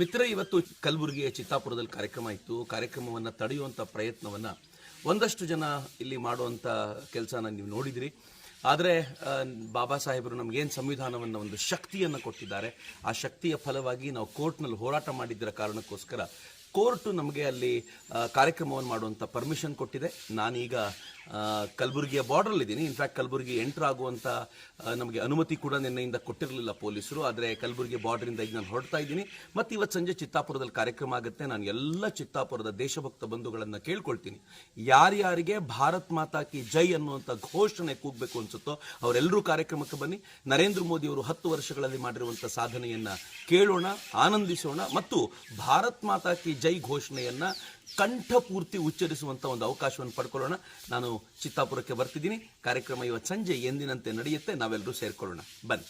ಮಿತ್ರ, ಇವತ್ತು ಕಲಬುರಗಿಯ ಚಿತ್ತಾಪುರದಲ್ಲಿ ಕಾರ್ಯಕ್ರಮ ಇತ್ತು. ಕಾರ್ಯಕ್ರಮವನ್ನು ತಡೆಯುವಂಥ ಪ್ರಯತ್ನವನ್ನು ಒಂದಷ್ಟು ಜನ ಇಲ್ಲಿ ಮಾಡುವಂಥ ಕೆಲಸನ ನೀವು ನೋಡಿದಿರಿ. ಆದರೆ ಬಾಬಾ ಸಾಹೇಬರು ನಮಗೇನು ಸಂವಿಧಾನವನ್ನು ಒಂದು ಶಕ್ತಿಯನ್ನು ಕೊಟ್ಟಿದ್ದಾರೆ, ಆ ಶಕ್ತಿಯ ಫಲವಾಗಿ ನಾವು ಕೋರ್ಟ್ನಲ್ಲಿ ಹೋರಾಟ ಮಾಡಿದ್ದರ ಕಾರಣಕ್ಕೋಸ್ಕರ ಕೋರ್ಟು ನಮಗೆ ಅಲ್ಲಿ ಕಾರ್ಯಕ್ರಮವನ್ನು ಮಾಡುವಂಥ ಪರ್ಮಿಷನ್ ಕೊಟ್ಟಿದೆ. ನಾನೀಗ ಕಲಬುರಗಿಯ ಬಾರ್ಡ್ರಲ್ಲಿದ್ದೀನಿ ಇನ್ಫ್ಯಾಕ್ಟ್ ಕಲಬುರಗಿ ಎಂಟರ್ ಆಗುವಂಥ ನಮಗೆ ಅನುಮತಿ ಕೂಡ ನಿನ್ನೆಯಿಂದ ಕೊಟ್ಟಿರಲಿಲ್ಲ ಪೊಲೀಸರು. ಆದರೆ ಕಲಬುರಗಿ ಬಾರ್ಡ್ರಿಂದ ಈಗ ನಾನು ಹೊರಡ್ತಾ ಇದ್ದೀನಿ. ಮತ್ತು ಇವತ್ತು ಸಂಜೆ ಚಿತ್ತಾಪುರದಲ್ಲಿ ಕಾರ್ಯಕ್ರಮ ಆಗುತ್ತೆ. ನಾನು ಎಲ್ಲ ಚಿತ್ತಾಪುರದ ದೇಶಭಕ್ತ ಬಂಧುಗಳನ್ನು ಕೇಳ್ಕೊಳ್ತೀನಿ. ಯಾರ್ಯಾರಿಗೆ ಭಾರತ್ ಮಾತಾ ಕಿ ಜೈ ಅನ್ನುವಂಥ ಘೋಷಣೆ ಕೂಗಬೇಕು ಅನ್ಸುತ್ತೋ ಅವರೆಲ್ಲರೂ ಕಾರ್ಯಕ್ರಮಕ್ಕೆ ಬನ್ನಿ. ನರೇಂದ್ರ ಮೋದಿ ಅವರು ಹತ್ತು ವರ್ಷಗಳಲ್ಲಿ ಮಾಡಿರುವಂಥ ಸಾಧನೆಯನ್ನು ಕೇಳೋಣ, ಆನಂದಿಸೋಣ, ಮತ್ತು ಭಾರತ್ ಮಾತಾ ಕಿ ಜೈ ಘೋಷಣೆಯನ್ನ ಕಂಠಪೂರ್ತಿ ಉಚ್ಚರಿಸುವಂತ ಒಂದು ಅವಕಾಶವನ್ನು ಪಡ್ಕೊಳ್ಳೋಣ. ನಾನು ಚಿತ್ತಾಪುರಕ್ಕೆ ಬರ್ತಿದ್ದೀನಿ. ಕಾರ್ಯಕ್ರಮ ಇವತ್ತು ಸಂಜೆ ಎಂದಿನಂತೆ ನಡೆಯುತ್ತೆ. ನಾವೆಲ್ಲರೂ ಸೇರ್ಕೊಳ್ಳೋಣ. ಬನ್ನಿ.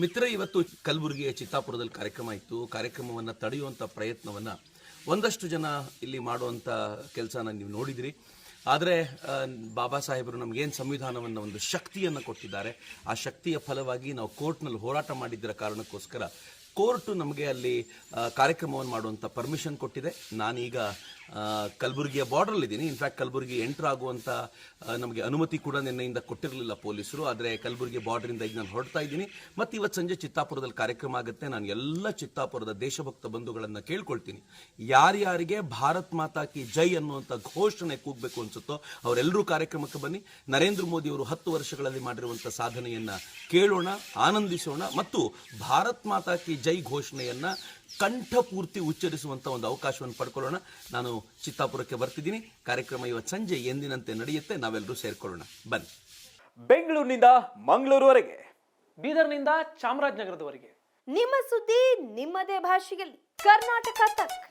ಮಿತ್ರ, ಇವತ್ತು ಕಲಬುರಗಿಯ ಚಿತ್ತಾಪುರದಲ್ಲಿ ಕಾರ್ಯಕ್ರಮ ಇತ್ತು. ಕಾರ್ಯಕ್ರಮವನ್ನು ತಡೆಯುವಂಥ ಪ್ರಯತ್ನವನ್ನು ಒಂದಷ್ಟು ಜನ ಇಲ್ಲಿ ಮಾಡುವಂಥ ಕೆಲಸನ ನೀವು ನೋಡಿದಿರಿ. ಆದರೆ ಬಾಬಾ ಸಾಹೇಬರು ನಮಗೇನು ಸಂವಿಧಾನವನ್ನು ಒಂದು ಶಕ್ತಿಯನ್ನು ಕೊಟ್ಟಿದ್ದಾರೆ, ಆ ಶಕ್ತಿಯ ಫಲವಾಗಿ ನಾವು ಕೋರ್ಟ್ನಲ್ಲಿ ಹೋರಾಟ ಮಾಡಿದ್ದರ ಕಾರಣಕ್ಕೋಸ್ಕರ ಕೋರ್ಟು ನಮಗೆ ಅಲ್ಲಿ ಕಾರ್ಯಕ್ರಮವನ್ನು ಮಾಡುವಂಥ ಪರ್ಮಿಷನ್ ಕೊಟ್ಟಿದೆ. ನಾನೀಗ ಕಲಬುರಗಿಯ ಬಾರ್ಡ್ರಲ್ಲಿದ್ದೀನಿ ಇನ್ಫ್ಯಾಕ್ಟ್ ಕಲಬುರಗಿ ಎಂಟರ್ ಆಗುವಂಥ ನಮಗೆ ಅನುಮತಿ ಕೂಡ ನಿನ್ನೆಯಿಂದ ಕೊಟ್ಟಿರಲಿಲ್ಲ ಪೊಲೀಸರು. ಆದರೆ ಕಲಬುರಗಿ ಬಾರ್ಡ್ರಿಂದ ಈಗ ನಾನು ಹೊರಡ್ತಾ ಇದ್ದೀನಿ. ಮತ್ತು ಇವತ್ತು ಸಂಜೆ ಚಿತ್ತಾಪುರದಲ್ಲಿ ಕಾರ್ಯಕ್ರಮ ಆಗುತ್ತೆ. ನಾನು ಎಲ್ಲ ಚಿತ್ತಾಪುರದ ದೇಶಭಕ್ತ ಬಂಧುಗಳನ್ನು ಕೇಳ್ಕೊಳ್ತೀನಿ. ಯಾರ್ಯಾರಿಗೆ ಭಾರತ್ ಮಾತಾ ಕಿ ಜೈ ಅನ್ನುವಂಥ ಘೋಷಣೆ ಕೂಗಬೇಕು ಅನ್ಸುತ್ತೋ ಅವರೆಲ್ಲರೂ ಕಾರ್ಯಕ್ರಮಕ್ಕೆ ಬನ್ನಿ. ನರೇಂದ್ರ ಮೋದಿ ಅವರು ಹತ್ತು ವರ್ಷಗಳಲ್ಲಿ ಮಾಡಿರುವಂಥ ಸಾಧನೆಯನ್ನು ಕೇಳೋಣ, ಆನಂದಿಸೋಣ, ಮತ್ತು ಭಾರತ್ ಮಾತಾ ಕಿ ಜೈ ಘೋಷಣೆಯನ್ನ ಕಂಠಪೂರ್ತಿ ಉಚ್ಚರಿಸುವಂತ ಒಂದು ಅವಕಾಶವನ್ನು ಪಡ್ಕೊಳ್ಳೋಣ. ನಾನು ಚಿತ್ತಾಪುರಕ್ಕೆ ಬರ್ತಿದ್ದೀನಿ. ಕಾರ್ಯಕ್ರಮ ಇವತ್ತು ಸಂಜೆ ಎಂದಿನಂತೆ ನಡೆಯುತ್ತೆ. ನಾವೆಲ್ಲರೂ ಸೇರ್ಕೊಳ್ಳೋಣ. ಬನ್ನಿ. ಬೆಂಗಳೂರಿನಿಂದ ಮಂಗಳೂರುವರೆಗೆ. ಬೀದರ್ನಿಂದ ಚಾಮರಾಜನಗರದವರೆಗೆ. ನಿಮ್ಮ ಸುದ್ದಿ ನಿಮ್ಮದೇ ಭಾಷೆಯಲ್ಲಿ. ಕರ್ನಾಟಕ ತಕ್.